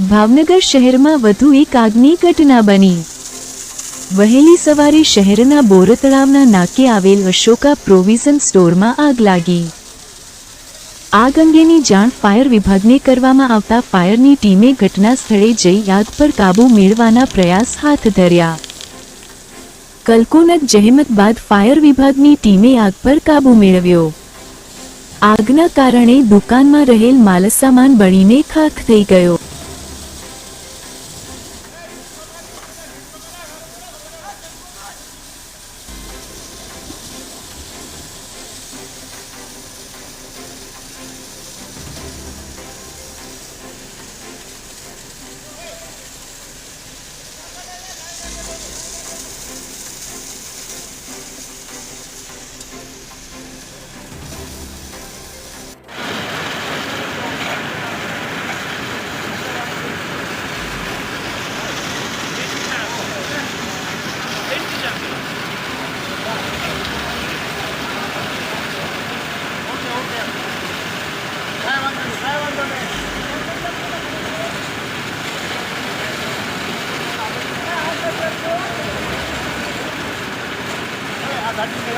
ભાવનગર શહેરમાં વધુ એક આગની ઘટના બની. વહેલી સવારે શહેરના બોરતળાવના નાકે આવેલ અશોકા પ્રોવિઝન સ્ટોરમાં આગ લાગી. આગ અંગેની જાણ ફાયર વિભાગને કરવામાં આવતા ફાયરની ટીમે ઘટના સ્થળે જઈ આગ પર કાબૂ મેળવવાના પ્રયાસ હાથ ધર્યા. કલકોનક જહેમત બાદ ફાયર વિભાગની ટીમે આગ પર કાબૂ મેળવ્યો. આગના કારણે દુકાનમાં રહેલ માલસામાન બળીને ખાખ થઈ ગયો. that